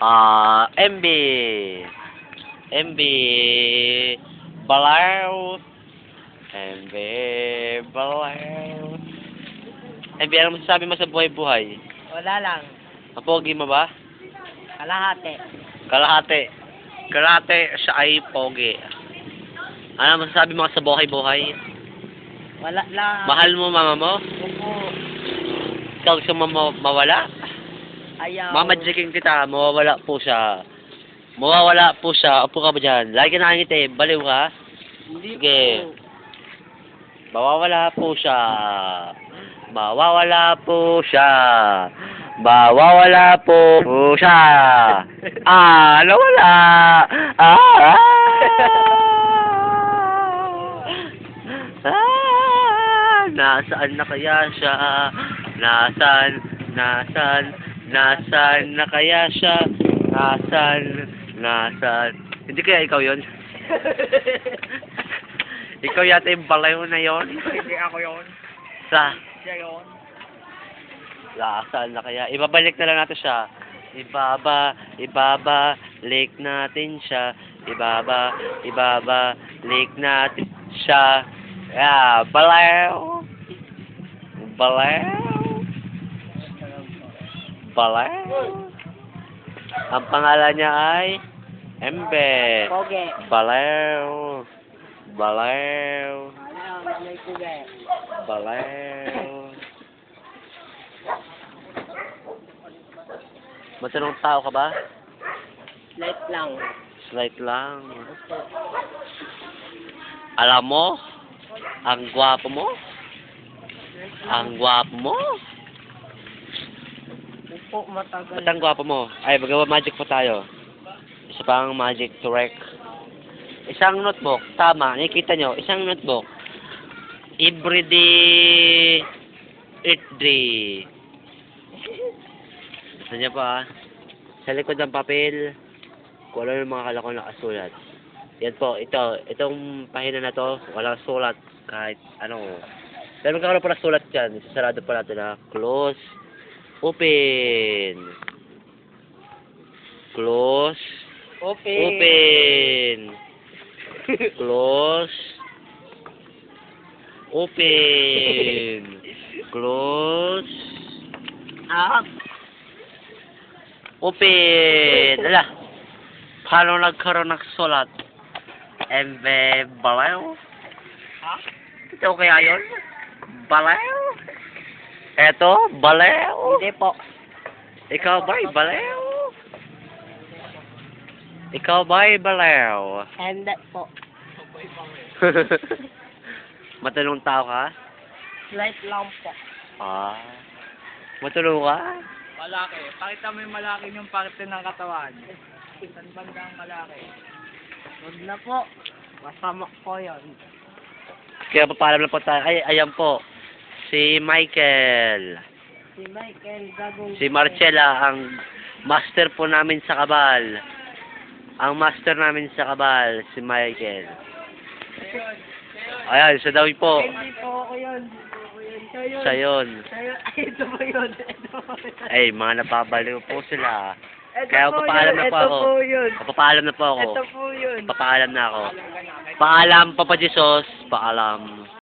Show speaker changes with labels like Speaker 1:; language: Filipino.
Speaker 1: Ah, MB. MB. Balaw. MB. Balaw. MB, ano masasabi mo sa buhay-buhay?
Speaker 2: Wala lang.
Speaker 1: Mapogi mo ba?
Speaker 2: Kalahati.
Speaker 1: Kalahati. Kalahati siya ay pogi. Ano masasabi mo sa buhay-buhay?
Speaker 2: Wala lang.
Speaker 1: Mahal mo mama mo?
Speaker 2: Opo.
Speaker 1: Ikaw gusto mo ma- mawala?
Speaker 2: Ayaw.
Speaker 1: Mamadjiking kita, mawawala po siya. Mawawala po siya. Upo ka ba dyan? Lagi ka nakangiti. Baliw ka?
Speaker 2: Hindi
Speaker 1: Sige.
Speaker 2: po.
Speaker 1: Mawawala po siya. Mawawala po siya. Mawawala po siya. Ah, nawala. Ah, ah, nasaan na kaya siya? Nasaan, nasaan, nasaan na kaya siya? Nasaan, nasaan. Hindi kaya ikaw yon? ikaw yata yung balayo na yon?
Speaker 2: Hindi ako yun.
Speaker 1: Sa,
Speaker 2: Siya yun.
Speaker 1: Saan na kaya? Ibabalik na lang natin siya. Ibaba, ibaba, lake natin siya. Ibaba, ibaba, lake natin siya. Yeah, balaw. Balaw. Balaw. Ang pangalan niya ay Embe.
Speaker 2: Poge.
Speaker 1: Balaw. Balaw. Balaw. Matanong tao ka ba?
Speaker 2: Light lang.
Speaker 1: Slight lang. Alam mo, ang gwapo mo, ang gwapo mo,
Speaker 2: Upo, matagal.
Speaker 1: ba't ang gwapo mo? Ay, magawa magic pa tayo. Isa pang magic to wreck. Isang notebook, tama, nakikita nyo, isang notebook. Eat day. Gusto niya pa, sa likod ng papel, kung ano yung mga kalakon nakasulat. Yan po, ito, itong pahina na to, walang sulat kahit ano. Pero magkakaroon pa ng sulat dyan, isasarado pa natin na close, open, close,
Speaker 2: Open.
Speaker 1: open, close, open, close,
Speaker 2: Ah,
Speaker 1: Open! Ala, paano nagkaroon ng sulat? Embe, balaw?
Speaker 2: Ha?
Speaker 1: Ito kaya yun? Balaw? Eto, balaw?
Speaker 2: hindi po.
Speaker 1: Ikaw ba'y balaw? Ikaw ba'y balaw?
Speaker 2: Hindi po.
Speaker 1: Matanong tao ka?
Speaker 2: Light lang po.
Speaker 1: Ah. Matanong ka?
Speaker 2: Malaki. Pakita mo yung malaki yung parte ng katawan. Saan bandang malaki? Huwag na po. Masama po yun.
Speaker 1: Kaya papaalam na po tayo. Ay, ayan po. Si Michael.
Speaker 2: Si Michael Gagong.
Speaker 1: Si Marcela, ang master po namin sa kabal. Ang master namin sa kabal, si Michael. Ayan, siya daw po.
Speaker 2: Hindi po ako yun. Siya yun. Ay, ito po yun. Ito.
Speaker 1: Ay, mga napabaliw po sila.
Speaker 2: Ito
Speaker 1: Kaya papaalam na po
Speaker 2: Ito
Speaker 1: ako.
Speaker 2: po yun.
Speaker 1: Papaalam na po ako.
Speaker 2: Ito po yun.
Speaker 1: Papaalam na ako. Paalam, Papa Jesus. Paalam.